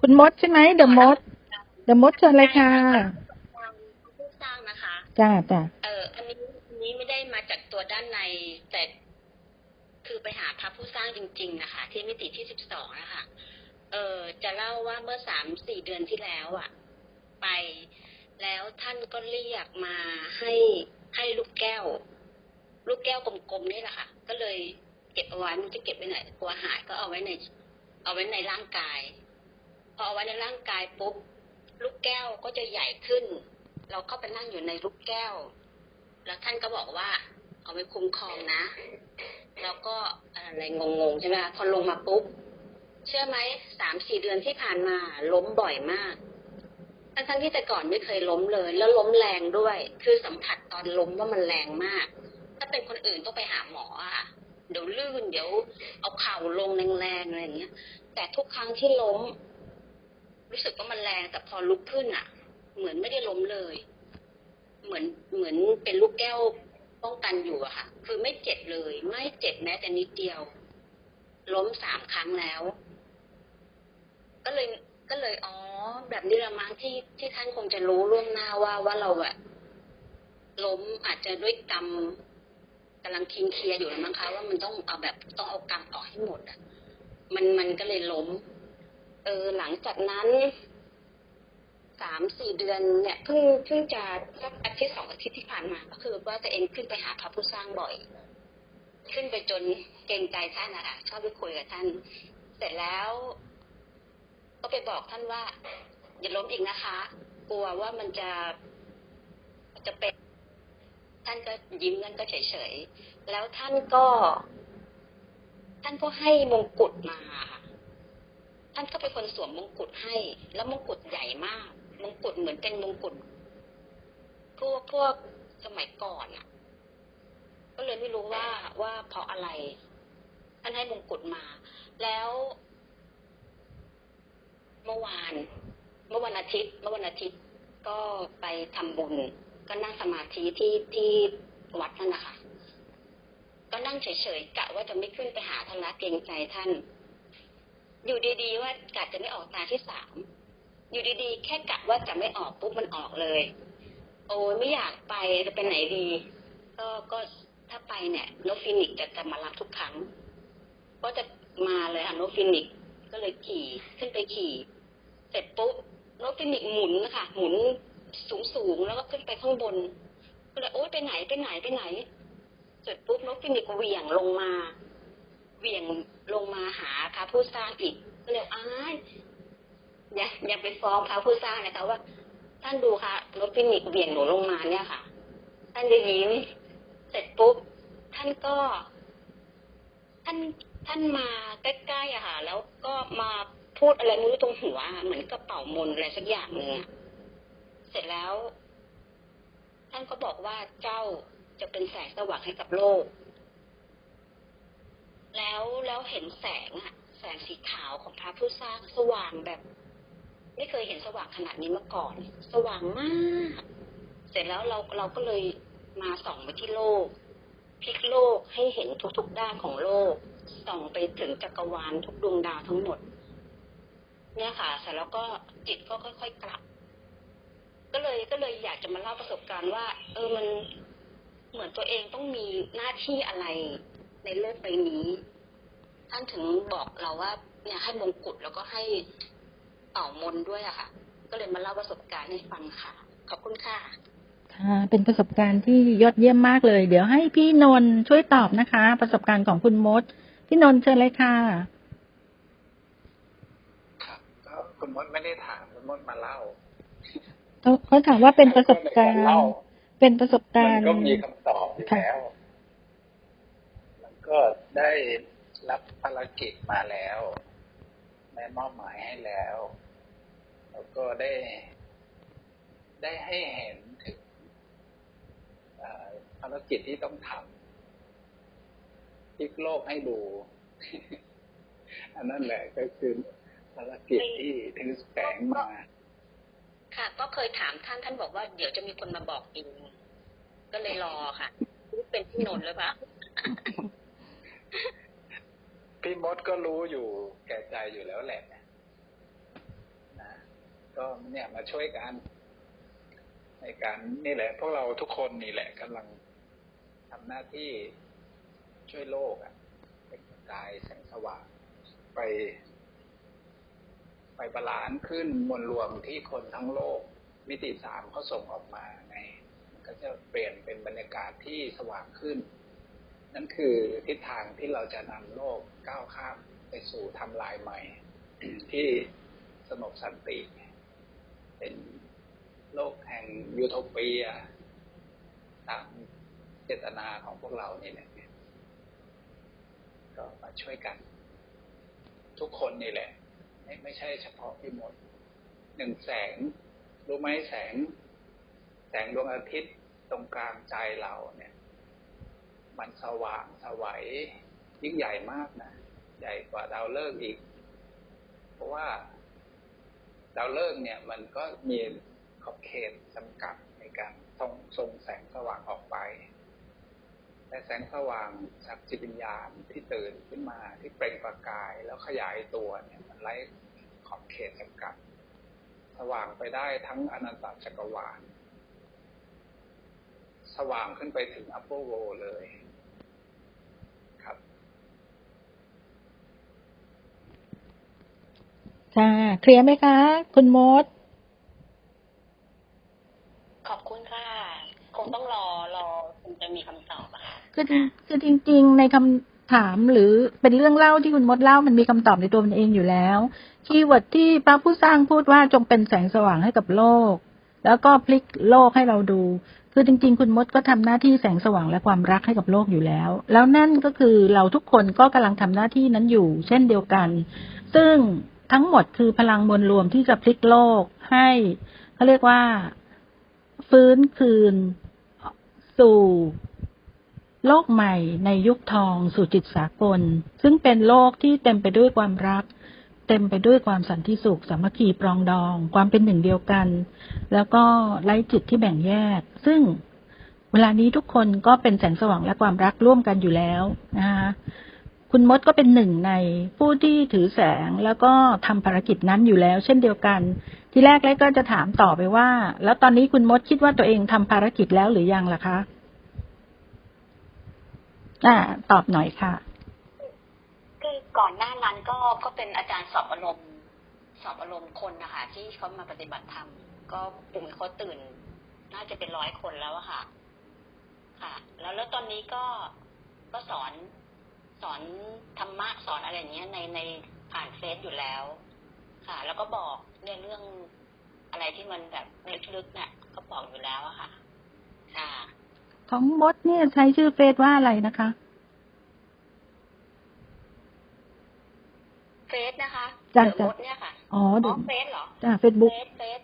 คุณมดใช่ไหมเดอะมดเดอะมดเชิญเลยค่ะผู้สร้างนะคะ จ้าจ้าเอออันนี้อันนี้ไม่ได้มาจากตัวด้านในแต่คือไปหาพระผู้สร้างจริง ๆ นะคะ ที่มิติที่สิบสองนะคะเออจะเล่าว่าเมื่อสามสี่เดือนที่แล้วอะไปแล้วท่านก็เรียกมาให้ให้ลูกแก้ว ลูกแก้วกลมๆนี่แหละค่ะ ก็เลยเก็บเอาไว้ไมันจะเก็บไว้ไหนกลัวหายก็เอาไว้ใน เอาไว้ในร่างกาย พอเอาไว้ในร่างกายปุ๊บลูกแก้วก็จะใหญ่ขึ้น เราเข้าไปนั่งอยู่ในลูกแก้ว แล้วท่านก็บอกว่า เอาไว้คุ้มครองนะ แล้วก็อะไรงงๆใช่ไหมคะพอลงมาปุ๊บเชื่อไหมสามสี่เดือนที่ผ่านมาล้มบ่อยมาก ทั้งๆที่แต่ก่อนไม่เคยล้มเลย แล้วล้มแรงด้วย คือสัมผัสตอนล้มว่ามันแรงมาก ถ้าเป็นคนอื่นต้องไปหาหมออะเดี๋ยวลื่นเดี๋ยวเอาเข่าลงแรงๆอะไรอย่างเงี้ย แต่ทุกครั้งที่ล้ม รู้สึกว่ามันแรงแต่พอลุกขึ้นอะ เหมือนไม่ได้ล้มเลย เหมือนเหมือนเป็นลูกแก้วป้องกันอยู่อะค่ะ คือไม่เจ็บเลย ไม่เจ็บแม้แต่นิดเดียว ล้มสามครั้งแล้ว ก็เลยก็เลยอ๋อ แบบนี้ละมั้งที่ที่ท่านคงจะรู้ล่วงหน้าว่าว่าเราอะล้มอาจจะด้วยกรรมกำลังคิงเคลียร์อยู่แล้วมั้งคะว่ามันต้องเอาแบบต้องเอากรรมออกให้หมดอะมันมันก็เลยล้ม ออหลังจากนั้นสามสี่เดือนเนี่ยเพิ่งเพิ่งจะสักอาทิตย์สองอาทิตย์ที่ผ่านมา ก็คือว่าตัวเองขึ้นไปหาพระผู้สร้างบ่อย ขึ้นไปจนเกรงใจท่านนะคะชอบไปคุยกับท่าน เสร็จแล้ว ก็ไปบอกท่านว่า อย่าล้มอีกนะคะ กลัวว่ามันจะจะเป็น ท่านก็ยิ้มท่นก็เฉยๆแล้วท่านก็ ท่านก็ให้มงกุฎมาค่ะ ท่านก็เป็นคนสวมมงกุฎให้ แล้วมงกุฎใหญ่มาก มงกุฎเหมือนเป็นมงกุฎพวกพวกสมัยก่อนอะ ก็เลยไม่รู้ว่าว่าเพราะอะไรท่านให้มงกุฎมา แล้ว เมื่อวาน เมื่อวันอาทิตย์ เมื่อวันอาทิตย์ก็ไปทำบุญ ก็นั่งสมาธิที่ที่วัดนั่นนะคะก็นั่งเฉยๆกะว่าจะไม่ขึ้นไปหาท่านละเกรงใจท่าน อยู่ดีๆว่ากะจะไม่ออกตาที่สามอยู่ดีๆ แค่กะว่าจะไม่ออกปุ๊บมันออกเลย โอ้ยไม่อยากไปจะไปไหนดี ก็ก็ถ้าไปเนี่ยนกฟินิกจะจะมารับทุกครั้ง ก็จะมาเลยค่ะนกฟินิกก็เลยขี่ขึ้นไปขี่ เสร็จปุ๊บนกฟินิกหมุนนะคะหมุนสูงสูงๆแล้วก็ขึ้นไปข้างบนก็เลยโอ๊ยไปไหนไปไหนไปไหน เสร็จปุ๊บนกฟินิกเหวี่ยงลงมา เหวี่ยงลงมาหาพระผู้สร้างอีกก็เลยอ้ายอย่าอย่าไปฟ้องพระผู้สร้างนะคะว่า ท่านดูค่ะนกฟินิกเหวี่ยงหนูลงมาเนี่ยค่ะ ท่านจะยิ้มเสร็จปุ๊บท่านก็ ท่านท่านมาใกล้ๆอะค่ะ แล้วก็มาพูดอะไรไม่รู้ตรงหัวเหมือนกระเป๋ามนอะไรสักอย่างหนึ่งอเสร็จแล้ว ท่านก็บอกว่าเจ้าจะเป็นแสงสว่างให้กับโลก แล้วแล้วเห็นแสงอะแสงสีขาวของพระผู้สร้างสว่างแบบ ไม่เคยเห็นสว่างขนาดนี้มาก่อน สว่างมาก เสร็จแล้วเราเราก็เลยมาส่องไปที่โลกพลิกโลกให้เห็นทุกๆด้านของโลก ส่องไปถึงจักรวาลทุกดวงดาวทั้งหมด เนี่ยค่ะเสร็จแล้วก็จิตก็ค่อยๆกลับ ก็เลยก็เลยอยากจะมาเล่าประสบการณ์ว่า เออมันเหมือนตัวเองต้องมีหน้าที่อะไร ในโลกใบนี้ ท่านถึงบอกเราว่า เนี่ยให้มงกุฎแล้วก็ให้เป่ามนต์ด้วยอะค่ะ ก็เลยมาเล่าประสบการณ์ให้ฟังค่ะ ขอบคุณค่ะ ค่ะ เป็นประสบการณ์ที่ยอดเยี่ยมมากเลย เดี๋ยวให้พี่นนท์ช่วยตอบนะคะ ประสบการณ์ของคุณมด พี่นนท์เชิญเลยค่ะ ครับก็คุณมดไม่ได้ถามคุณมดมาเล่าเขาเขาถามว่าเป็นประสบการณ์เล่าเป็นประสบมัการนณ์ ก็มีคำตอบอยู่ค่ะแล้วมัน ก็ได้รับภารกิจมาแล้วได้มอบหมายให้แล้ว แล้วก็ได้ ได้ให้เห็นถึงภารกิจที่ต้องทำพลิกโลกให้ดู อันนั้นแหละก็คือภารกิจที่ถือแสงมา ค่ะ ก็เคยถามท่านท่านบอกว่าเดี๋ยวจะมีคนมาบอกเองก็เลยรอค่ะ เป็นพี่นนท์หรือเปล่า พี่มดก็รู้อยู่แก่ใจอยู่แล้วแหละนะก็เนี่ยมาช่วยกัน ในการนี่แหละ พวกเราทุกคนนี่แหละกำลังทำหน้าที่ช่วยโลกอะเป็นประกายแสงสว่างไป ไปบาลานซ์ขึ้นมวลรวมที่คนทั้งโลก มิติสามเขาส่งออกมาไงมันก็จะเปลี่ยนเป็นบรรยากาศที่สว่างขึ้น นั่นคือทิศทางที่เราจะนำโลกก้าวข้ามไปสู่ทำลายใหม่ ที่สงบสันติ เป็นโลกแห่งยูโทเปียตามเจตนาของพวกเรานี่แหละก็มาช่วยกัน ทุกคนนี่แหละ ไม่ไม่ใช่เฉพาะพี่มดหนึ่งแสง รู้ไหมแสง แสงดวงอาทิตย์ตรงกลางใจเราเนี่ย มันสว่างสวัยยิ่งใหญ่มากนะใหญ่กว่าดาวฤกษ์อีก เพราะว่าดาวฤกษ์เนี่ย มันก็มีขอบเขตจำกัดในการส่งส่งแสงสว่างออกไปแต่แสงสว่างจากจิตวิญญาณที่ตื่นขึ้นมาที่เปล่งประกายแล้วขยายตัวเนี่ยมันไร้ขอบเขตจำกัด สว่างไปได้ทั้งอนันตจักรวาล สว่างขึ้นไปถึงอัปโปโวเลย ครับ ค่ะเคลียร์ไหมคะ คุณมด ขอบคุณค่ะ คงต้องรอรอคงจะมีคำตอบอะค่ะคือจริงคือจริง ๆ ในคำถามหรือเป็นเรื่องเล่าที่คุณมดเล่ามันมีคำตอบในตัวมันเองอยู่แล้ว คีย์เวิร์ดที่พระผู้สร้างพูดว่าจงเป็นแสงสว่างให้กับโลก แล้วก็พลิกโลกให้เราดู คือจริง ๆ คุณมดก็ทำหน้าที่แสงสว่างและความรักให้กับโลกอยู่แล้ว แล้วนั่นก็คือเราทุกคนก็กำลังทำหน้าที่นั้นอยู่ เช่นเดียวกัน ซึ่ง ทั้งหมดคือพลังมวลรวมที่จะพลิกโลกให้เขาเรียกว่าฟื้นคืนสู่โลกใหม่ในยุคทองสู่จิตสากล ซึ่งเป็นโลกที่เต็มไปด้วยความรัก เต็มไปด้วยความสันติสุข สามัคคีปรองดอง ความเป็นหนึ่งเดียวกัน แล้วก็ไร้จิตที่แบ่งแยก ซึ่งเวลานี้ทุกคนก็เป็นแสงสว่างและความรักร่วมกันอยู่แล้วนะคะ คุณมดก็เป็นหนึ่งในผู้ที่ถือแสงแล้วก็ทำภารกิจนั้นอยู่แล้ว เช่นเดียวกัน ที่แรกเล็กก็จะถามต่อไปว่า แล้วตอนนี้คุณมดคิดว่าตัวเองทำภารกิจแล้วหรือยังล่ะคะอ่าตอบหน่อยค่ะ คือก่อนหน้านั้นก็ก็เป็นอาจารย์สอบอารมณ์สอบอารมณ์คนนะคะที่เขามาปฏิบัติธรรมก็กลุ่มเขาตื่น น่าจะเป็นร้อยคนแล้วอะค่ะ ค่ะ แล้วแล้วตอนนี้ก็ก็สอน สอนธรรมะสอนอะไรอย่างเงี้ยในในผ่านเฟซอยู่แล้ว ค่ะ แล้วก็บอกเรื่องเรื่องอะไรที่มันแบบลึกๆเนี่ยก็บอกอยู่แล้วอะค่ะ ค่ะ ของมดเนี่ยใช้ชื่อเฟซว่าอะไรนะคะเฟซนะคะจ้ะเดอะจ้ะมดเนี่ยค่ะอ๋ออ๋เดี๋อยวเฟซเหรอจ้าเฟซบุ๊กเฟซเฟซ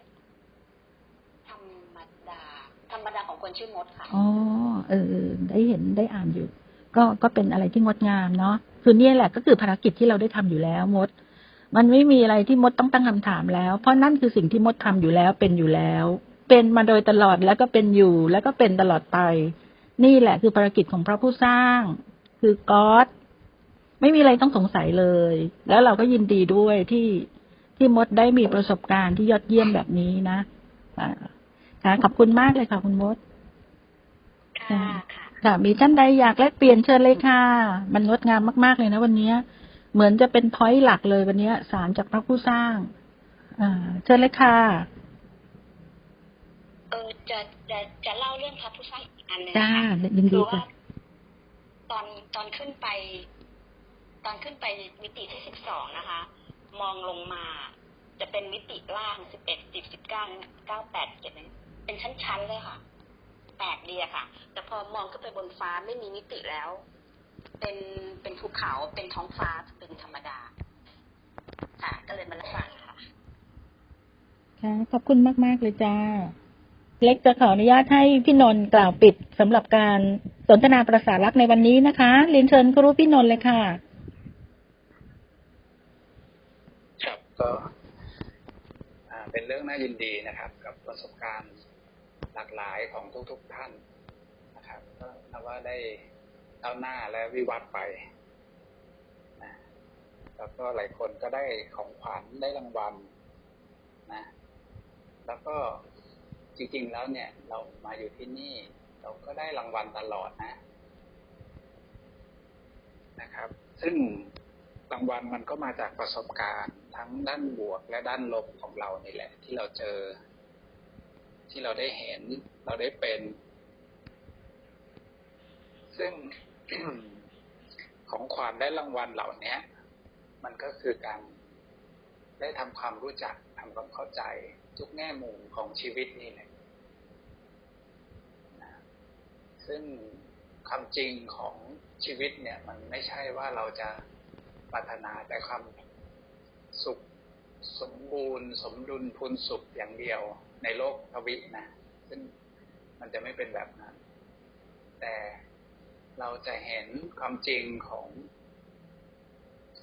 ธรรมดาธรรมดาของคนชื่อมดค่ะอ๋อเออเออได้เห็นได้อ่านอยู่ ก็ก็เป็นอะไรที่งดงามเนาะคือเนี่ยแหละก็คือภารกิจที่เราได้ทำอยู่แล้วมด มันไม่มีอะไรที่มดต้องตั้งคำถามแล้ว เพราะนั่นคือสิ่งที่มดทำอยู่แล้วเป็นอยู่แล้ว เป็นมาโดยตลอดแล้วก็เป็นอยู่แล้วก็เป็นตลอดไป นี่แหละคือภารกิจของพระผู้สร้าง คือก๊อดไม่มีอะไรต้องสงสัยเลย แล้วเราก็ยินดีด้วยที่ที่มดได้มีประสบการณ์ที่ยอดเยี่ยมแบบนี้นะอ่าค่ะขอบคุณมากเลยค่ะคุณมดค่ะ ค่ะค่ะมีท่านใดอยากแลกเปลี่ยนเชิญเลยค่ะ มันงดงามมากๆเลยนะวันเนี้ยเหมือนจะเป็นพอยต์หลักเลยวันเนี้ยสารจากพระผู้สร้างอ่าเชิญเลยค่ะเออจะจะจะเล่าเรื่องพระผู้สร้างอีกอันหนึงจ้านะคะยินคืดีอว่าค่ะตอนตอนขึ้นไป ตอนขึ้นไปมิติที่สิบสองนะคะ มองลงมาจะเป็นมิติล่างสิบเอ็ดสิบสิบเก้าเก้าแปดเจ็ดเป็นชั้นๆเลยค่ะแปลกดีอะค่ะ แต่พอมองขึ้นไปบนฟ้าไม่มีมิติแล้ว เป็นเป็นภูเขาเป็นท้องฟ้าเป็นธรรมดา ค่ะ ก็เลยมารับฟังค่ะค่ะขอบคุณมากๆเลยจ้า เล็กจะขออนุญาตให้พี่นนท์กล่าวปิดสำหรับการสนทนาประสารักในวันนี้นะคะเรียนเชิญครูพี่นนท์เลยค่ะครับก็อ่าเป็นเรื่องน่ายินดีนะครับ กับประสบการณ์ หลากหลายของทุกๆท่านนะครับก็นับว่าได้ก้าวหน้าและวิวัฒน์ไปนะแล้วก็หลายคนก็ได้ของขวัญได้รางวัลนะ แล้วก็จริง ๆ แล้วเนี่ย เรามาอยู่ที่นี่ เราก็ได้รางวัลตลอดนะ นะครับ ซึ่งรางวัลมันก็มาจากประสบการณ์ ทั้งด้านบวกและด้านลบของเรานี่แหละ ที่เราเจอ ที่เราได้เห็น เราได้เป็น ซึ่งของขวัญได้รางวัลเหล่านี้มันก็คือการได้ทำความรู้จักทำความเข้าใจทุกแง่มุมของชีวิตนี่แหละซึ่งคำจริงของชีวิตเนี่ย มันไม่ใช่ว่าเราจะปรารถนาแต่ความสุข สมบูรณ์ สมดุลพูนสุขอย่างเดียวในโลกทวินะ ซึ่งมันจะไม่เป็นแบบนั้น แต่เราจะเห็นความจริงของ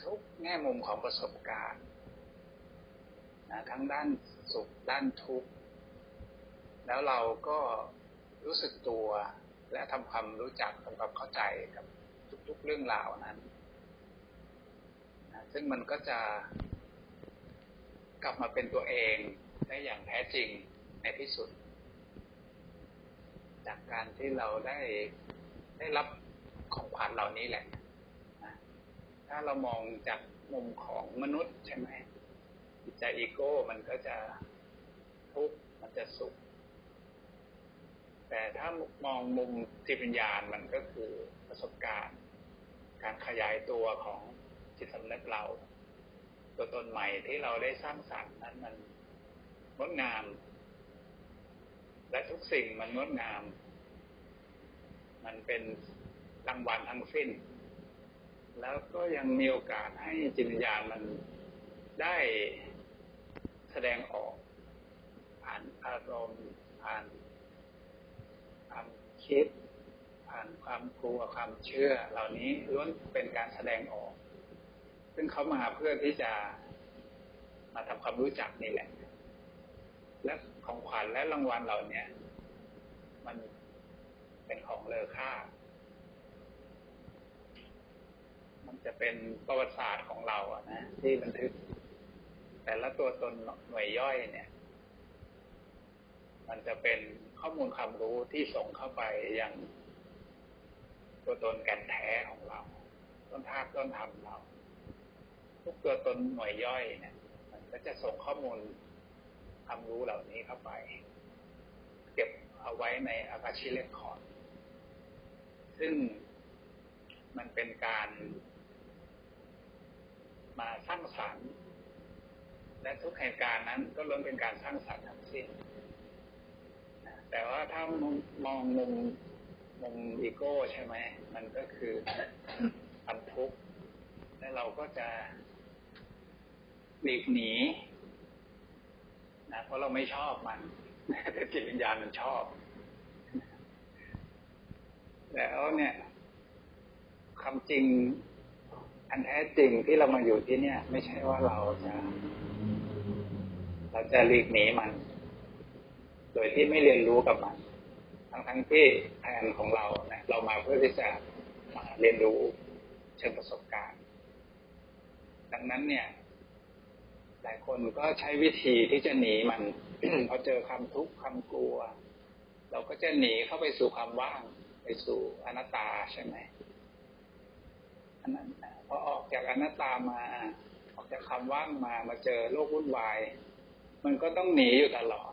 ทุกแง่มุมของประสบการณ์นะทั้งด้านสุขด้านทุกข์ แล้วเราก็รู้สึกตัวและทำความรู้จักทำความเข้าใจกับทุกๆเรื่องราวนั้นนะซึ่งมันก็จะ กลับมาเป็นตัวเองได้อย่างแท้จริงในที่สุด จากการที่เราได้ได้รับของขวัญเหล่านี้แหละนะถ้าเรามองจากมุมของมนุษย์ใช่ไหมจิตใจอีโก้มันก็จะทุกข์มันจะสุข แต่ถ้ามองมุมจิตวิญญาณมันก็คือประสบการณ์ การขยายตัวของจิตสำนึกเรา ตัวตนใหม่ที่เราได้สร้างสรรค์นั้นมันงดงาม และทุกสิ่งมันงดงาม มันเป็นรางวัลทั้งสิ้น แล้วก็ยังมีโอกาสให้จิตวิญญาณมันได้แสดงออกผ่านอารมณ์ผ่านความคิดผ่านความกลัวความเชื่อ เหล่านี้ล้วนเป็นการแสดงออก ซึ่งเขามาเพื่อที่จะมาทำความรู้จักนี่แหละ และของขวัญและรางวัลเหล่านี้มันเป็นของเลอค่า มันจะเป็นประวัติศาสตร์ของเราอะนะที่บันทึก แต่ละตัวตนหน่วยย่อยเนี่ย มันจะเป็นข้อมูลความรู้ที่ส่งเข้าไปยังตัวตนแก่นแท้ของเรา ต้นธาตุต้นธรรมเรา ทุกตัวตนหน่วยย่อยเนี่ย มันก็จะส่งข้อมูลความรู้เหล่านี้เข้าไป เก็บเอาไว้ในอากาชิเลคคอร์ดซึ่งมันเป็นการมาสร้างสรรค์ และทุกเหตุการณ์นั้นก็ล้วนเป็นการสร้างสรรค์ทั้งสิ้น แต่ว่าถ้ามองมุมมุมอีโก้ใช่ไหม มันก็คือความทุกข์และเราก็จะ หลีกหนีนะเพราะเราไม่ชอบมัน แต่จิตวิญญาณมันชอบ แล้วเนี่ยคำจริง อันแท้จริงที่เรามาอยู่ที่เนี่ย ไม่ใช่ว่าเราจะเราจะหลีกหนีมัน โดยที่ไม่เรียนรู้กับมัน ทั้งทั้งที่แทนของเราเนี่ยเรามาเพื่อที่จะมาเรียนรู้เชิงประสบการณ์ ดังนั้นเนี่ย หลายคนก็ใช้วิธีที่จะหนีมันพอเจอความทุกข์ความกลัว เราก็จะหนีเข้าไปสู่ความว่าง ไปสู่อนัตตาใช่ไหมอันนั้นพอออกจากอนัตตามา ออกจากความว่างมามาเจอโลกวุ่นวาย มันก็ต้องหนีอยู่ตลอด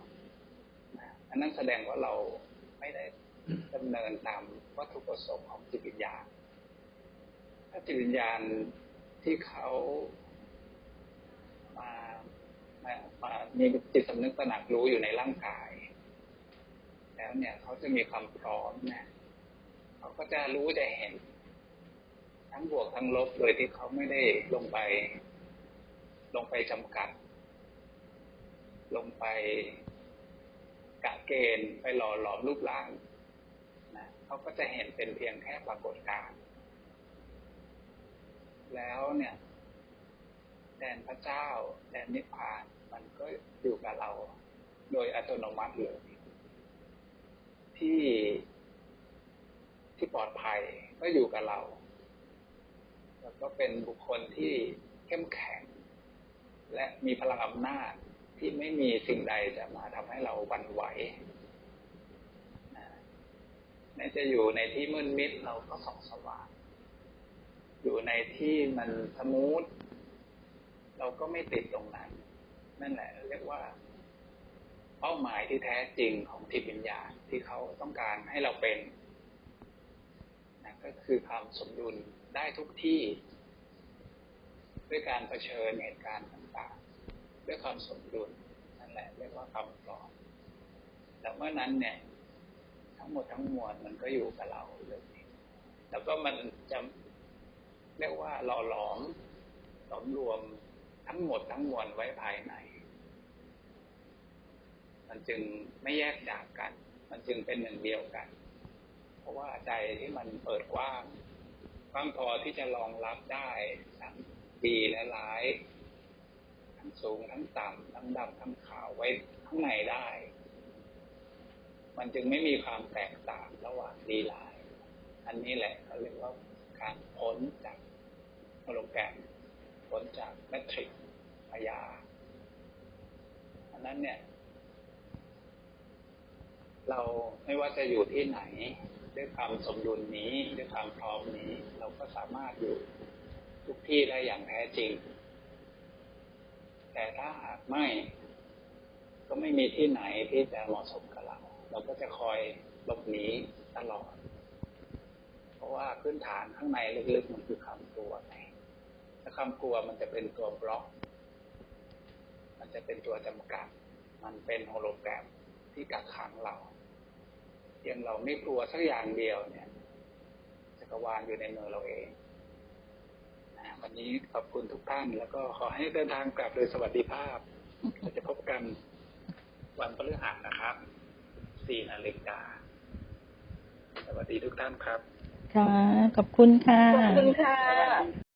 อันนั้นแสดงว่าเราไม่ได้ดำเนินตามวัตถุประสงค์ของจิตวิญญาณถ้าจิตวิญญาณที่เขา มามามามีจิตสำนึกตระหนักรู้อยู่ในร่างกาย แล้วเนี่ยเขาจะมีความพร้อมนะเขาก็จะรู้จะเห็น ทั้งบวกทั้งลบโดยที่เขาไม่ได้ลงไป ลงไปจำกัด ลงไปกะเกณฑ์ไปหล่อหลอมรูปร่างนะเขาก็จะเห็นเป็นเพียงแค่ปรากฏการณ์แล้วเนี่ย แดนพระเจ้า แดนนิพพาน มันก็อยู่กับเรา โดยอัตโนมัติเลยที่ที่ปลอดภัยก็อยู่กับเรา แล้วก็เป็นบุคคลที่เข้มแข็ง และมีพลังอำนาจที่ไม่มีสิ่งใดจะมาทำให้เราวันไหวนะแม้จะอยู่ในที่มืดมิดเราก็ส่องสว่าง อยู่ในที่มันสมูท เราก็ไม่ติดตรงนั้น นั่นแหละ เรียกว่า เป้าหมายที่แท้จริงของจิตวิญญาณที่เขาต้องการให้เราเป็นนะก็คือความสมดุลได้ทุกที่ ด้วยการเผชิญเหตุการณ์ต่างๆ ด้วยความสมดุลนั่นแหละ เรียกว่าความปลอมแต่เมื่อนั้นเนี่ย ทั้งหมดทั้งมวลมันก็อยู่กับเราเลยแล้วก็มันจะเรียกว่าหล่อหลอมหลอมรวม ทั้งหมดทั้งมวลไว้ภายใน มันจึงไม่แยกจากกัน มันจึงเป็นหนึ่งเดียวกัน เพราะว่าใจที่มันเปิดกว้างกว้างพอที่จะรองรับได้ทั้งดีและร้าย ทั้งสูงทั้งต่ำทั้งดำทั้งขาวไว้ข้างในได้ มันจึงไม่มีความแตกต่างระหว่างดีร้าย อันนี้แหละเขาเรียกว่าการพ้นจากโฮโลแกรม พ้นจากแมทริกซ์พยา อันนั้นเนี่ย เราไม่ว่าจะอยู่ที่ไหน ด้วยความสมดุลนี้ ด้วยความพร้อมนี้ เราก็สามารถอยู่ทุกที่ได้อย่างแท้จริง แต่ถ้าหากไม่ ก็ไม่มีที่ไหนที่จะเหมาะสมกับเรา เราก็จะคอยหลบหนีตลอด เพราะว่าพื้นฐานข้างในลึกๆมันคือความกลัวไง ถ้าความกลัวมันจะเป็นตัวบล็อก มันจะเป็นตัวจำกัด มันเป็นโฮโลแกรมที่กักขังเราเพียงเราไม่กลัวสักอย่างเดียวเนี่ยจักรวาลอยู่ในมือเราเองนะวันนี้ขอบคุณทุกท่าน แล้วก็ขอให้เดินทางกลับโดยสวัสดิภาพเราจะพบกันวันพฤหัสนะครับสี่นาฬิกาสวัสดีทุกท่านครับ ค่ะ ขอบคุณค่ะ ขอบคุณค่ะ